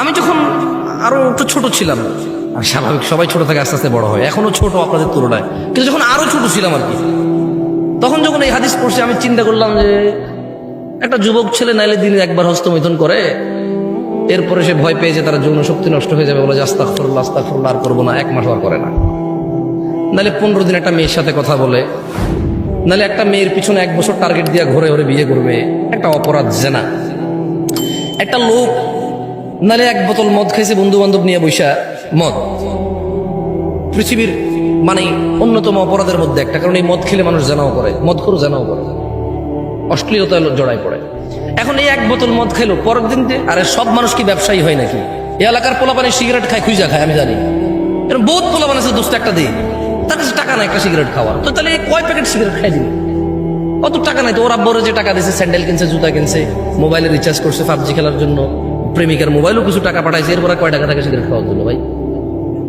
আমি যখন আরও একটু ছোট ছিলাম, আর স্বাভাবিক সবাই ছোট থাকে, আস্তে আস্তে বড় হয়। এখনও ছোট আপনাদের তুলনায়। কিন্তু যখন আরও ছোট ছিলাম আর কি, তখন যখন এই হাদিস পড়ছে, আমি চিন্তা করলাম যে একটা যুবক ছেলে নাইলে দিনে একবার হস্তমিথন করে, এরপরে সে ভয় পেয়ে যে তার যৌন শক্তি নষ্ট হয়ে যাবে, বলে যে আস্তাক ফরুল্লাহ আস্তাক ফরুল্লাহ আর করব না, এক মাস আর করে না। নাহলে পনেরো দিন একটা মেয়ের সাথে কথা বলে নাহলে একটা মেয়ের পিছনে এক বছর টার্গেট দিয়ে ঘুরে ঘুরে বিয়ে করবে, একটা অপরাধ জেনা। একটা লোক নাহলে এক বোতল মদ খাইছে বন্ধু বান্ধব নিয়ে বৈশা মদ। পৃথিবীর মানে অন্যতম অপরাধের মধ্যে একটা, কারণ এই মদ খেলে মানুষ জানাও করে মদ করে জানাও করে অশ্লীলতা জড়াই পড়ে। এখন এই এক বোতল মদ খেলো, পরের দিন আরে সব মানুষ কি ব্যবসায়ী হয় নাকি? এই এলাকার পোলাপানি সিগারেট খায় খুঁজা খায়, আমি জানি। এরকম বহুত পোলাপান আছে, দোস্ত, একটা দিই তার কাছে টাকা নাই একটা সিগারেট খাওয়ার। তো তাহলে কয় প্যাকেট সিগারেট খাই দিবি? অত টাকা নাই তো, ওরা বড় যে টাকা দিয়েছে স্যান্ডেল কিনছে, জুতা কিনছে, মোবাইলে রিচার্জ করছে, পাবজি খেলার জন্য। প্রেমিকার মোবাইলও কিছু টাকা পাঠাইছে, এরপরে কয় টাকা টাকা সিগারেট খাওয়ার জন্য ভাই?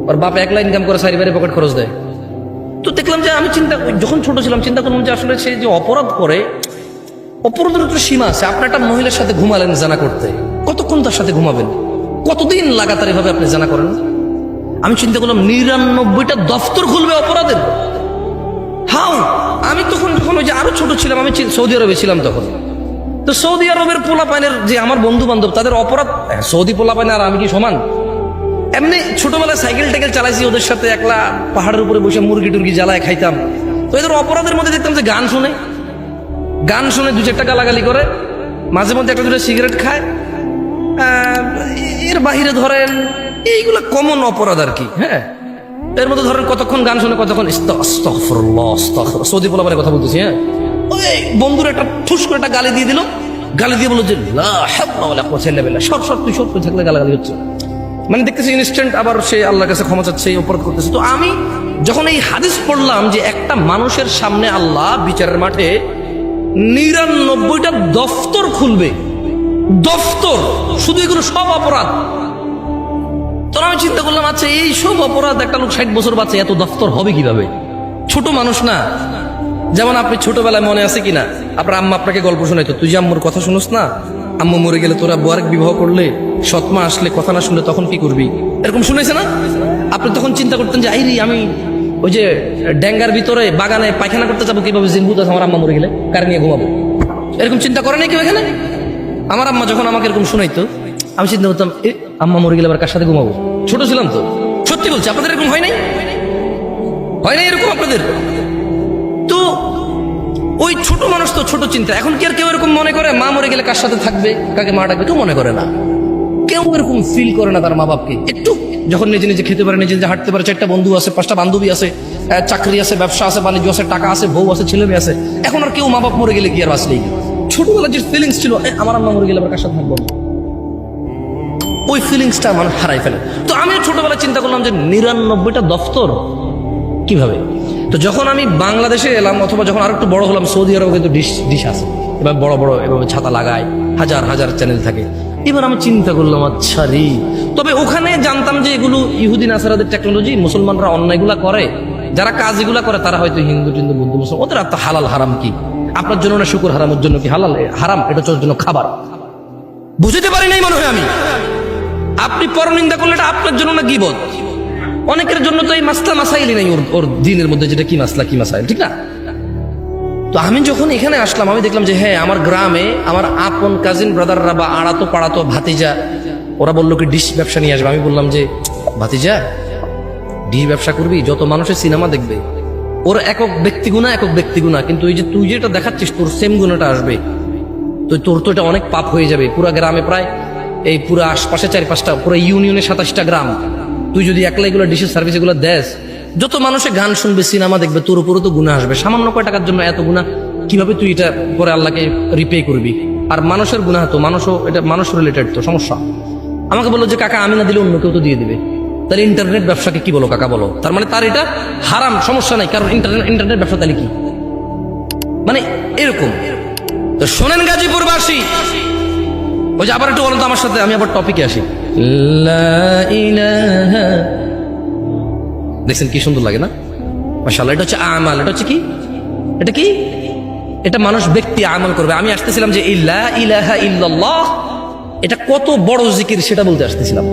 ওর বাপ একলা ইনকাম করে সারি বাড়ি পকেট খরচ দেয়। তো দেখলাম যে আমি চিন্তা যখন ছোট ছিলাম, চিন্তা করলাম যে আসলে সে যে অপরাধ করে, অপরাধের একটা সীমা আছে। আপনার একটা মহিলার সাথে ঘুমালেন জানা করতে। কতক্ষণ তার সাথে ঘুমাবেন? কতদিন লাগাতার এভাবে আপনি জানা করেন? আমি চিন্তা করলাম, নিরানব্বইটা দফতর খুলবে অপরাধের? হাউ? আমি তখন, যখন ওই যে আরও ছোট ছিলাম, আমি সৌদি আরবে ছিলাম তখন। তো সৌদি আরবের পোলাপাইনের যে আমার বন্ধু বান্ধব তাদের অপরাধ হ্যাঁ, সৌদি পোলাপাইন আর আমি কি সমান? এমনি ছোটবেলায় সাইকেল টাইকেল চালাইছি ওদের সাথে একলা পাহাড়ের উপরে বসে মুরগি টুরগি জ্বালায় খাইতাম। তো এদের অপরাধের মধ্যে দেখতাম যে গান শুনে গান শুনে দু চারটা গালাগালি করে মাঝে মধ্যে একটা দুটো সিগারেট খায়। এর বাহিরে ধরেন এইগুলো কমন অপরাধ আর কি হ্যাঁ। এর মধ্যে ধরেন কতক্ষণ গান শুনে কতক্ষণ। সৌদি পোলাপানের কথা বলতেছি হ্যাঁ। ওই বন্ধুর একটা ঠুস করে একটা গালি দিয়ে দিল। গালি দিয়ে বলল যে। সব সব তুই সব তুই থাকলে গালাগালি হচ্ছে। মানে দেখতেছি ইনস্ট্যান্ট আবার সে আল্লাহর কাছে ক্ষমা চাচ্ছে অপরাধ করতেছে। তো আমি যখন এই হাদিস পড়লাম যে একটা মানুষের সামনে আল্লাহ বিচারের মাঠে নিরানব্বইটা দফতর খুলবে, দফতর, শুধু এগুলো সব অপরাধ। তখন আমি চিন্তা করলাম আচ্ছা এই সব অপরাধ একটা লোক ষাট বছর বাচ্চা এত দফতর হবে কীভাবে? ছোট মানুষ না যেমন আপনি ছোটবেলায় মনে আছে কিনা? আপনার আম্মা আপনাকে গল্প শোনাইতো, তুই যে আম্মুর কথা শুনোস না? আম্মু মরে গেলে তোরা বুয়ারেক বিবাহ করলে, সৎমা আসলে কথা না শুনলে তখন কি করবি? এরকম শুনেছে না? আপনি তখন চিন্তা করতেন যে আইরি আমি ওই যে ড্যাঙ্গার ভিতরে বাগানে পায়খানা করতে যাব, কীভাবে জিনভূত আছে আমার আম্মা মরে গেলে? কার নিয়ে ঘুমাবো? এরকম চিন্তা করে কেউ এখানে? আমার আম্মা যখন আমাকে এরকম শোনাইতো, আমি চিন্তা করতাম, এ, আম্মা মরে গেলে আবার কার সাথে ঘুমাবো? ছোট ছিলাম তো। সত্যি বলছি, আপনাদের এরকম হয় নাই? হয় নাই এরকম আপনাদের? ওই ছোট মানুষ তো ছোট চিন্তা। এখন কি আর কেউ এরকম মনে করে, মা মরে গেলে কার সাথে থাকবে, কাকে মা ডাকবে, কেউ মনে করে না। কেউ এরকম ফিল করে না তার মা বাপকে একটু, যখন নিজে নিজে খেতে পারে, নিজে নিজে হাঁটতে পারে, চারটা বন্ধু আছে, পাঁচটা বান্ধবী আছে চাকরি আছে, ব্যবসা আছে, বাণিজ্য আছে, টাকা আছে, বউ আছে, ছেলে মেয়ে আছে, এখন আর কেউ মা বাপ মরে গেলে কি আর বাঁচলেই? ছোটবেলার যে ফিলিংস ছিল আমার আম্মা মরে গেলে আবার কার সাথে থাকব? ওই ফিলিংসটা মানুষ হারাই ফেলে। তো আমি ছোটবেলায় চিন্তা করলাম যে, নিরানব্বইটা দফতর কীভাবে? তো যখন আমি বাংলাদেশে এলাম, অথবা যখন আর একটু বড় হলাম, সৌদি আরবে কিন্তু ডিশ ডিশ আছে। এবার বড় বড় এভাবে ছাতা লাগায়, হাজার হাজার চ্যানেল থাকে। এবার আমি চিন্তা করলাম আচ্ছা রে। তবে ওখানে জানতাম যে এগুলো ইহুদি, নাসারাদের টেকনোলজি মুসলমানরা অন্যায়গুলা করে। যারা কাজ এগুলা করে, তারা হয়তো হিন্দু, টিন্দু, বুদ্ধ, মুসলমান। ওদের আর হালাল, হারাম কি? আপনার জন্য না শুকুর, হারামের জন্য কি? হালাল হারাম, এটা হচ্ছে জন্য খাবার। বুঝতে পারি নাই মনে হয় আমি। আপনি পরনিন্দা করলে এটা আপনার জন্য না গিবত? অনেকের জন্য তো এই মাসলা মাসাইলই নেই ওর ওর দিনের মধ্যে, যেটা কি মাসলা, কি মাসাইল, ঠিক না? তো আমি যখন এখানে আসলাম, আমি দেখলাম যে হ্যাঁ আমার গ্রামে আমার আপন কাজিন ব্রাদাররা বা আড়াতো পাড়াতো ভাতিজা, ওরা বলল কি, ডিশ ব্যবসা নিয়ে আসবে। আমি বললাম যে, ভাতিজা, ডিশ ব্যবসা করবি? যত মানুষের সিনেমা দেখবে, ওর একক ব্যক্তি গুণা একক ব্যক্তিগুণা। কিন্তু এই যে তুই যেটা দেখাচ্ছিস, তোর সেম গুণাটা আসবে। তো তোর তো এটা অনেক পাপ হয়ে যাবে। পুরা গ্রামে প্রায় এই পুরো আশপাশে চারি পাঁচটা পুরো ইউনিয়নে সাতাশটা গ্রাম। তুই যদি একলা এগুলো ডিশের সার্ভিস এগুলো দেস, যত মানুষে গান শুনবে, সিনেমা দেখবে, তোর উপরও তো গুণা আসবে। সামান্য কয় টাকার জন্য এত গুণা কীভাবে তুই এটা পরে আল্লাহকে রিপে করবি? আর মানুষের গুণা তো, মানুষও এটা, মানুষ রিলেটেড তো, সমস্যা। আমাকে বলল যে, কাকা, আমি না দিলে অন্য কেউ তো দিয়ে দিবে। তাহলে ইন্টারনেট ব্যবসাকে কি বলো, কাকা, বলো? তার মানে তার এটা হারাম, সমস্যা নাই, কারণ ইন্টারনেট ইন্টারনেট ব্যবসা তাহলে কি? মানে এরকম। তো শোনেন গাজীপুরবাসী। ওই যে আবার একটু বলেন তো আমার সাথে, আমি আবার টপিকে আসি। দেখছেন কি সুন্দর লাগে না? মাসাল্লাহ এটা হচ্ছে আমাল, এটা হচ্ছে কি? এটা কি? এটা মানুষ, ব্যক্তি আমল করবে। আমি আসতেছিলাম যে ইল্লা ইলাহা ইল্লাল্লাহ, এটা কত বড় জিকির সেটা বলতে আসতেছিলাম।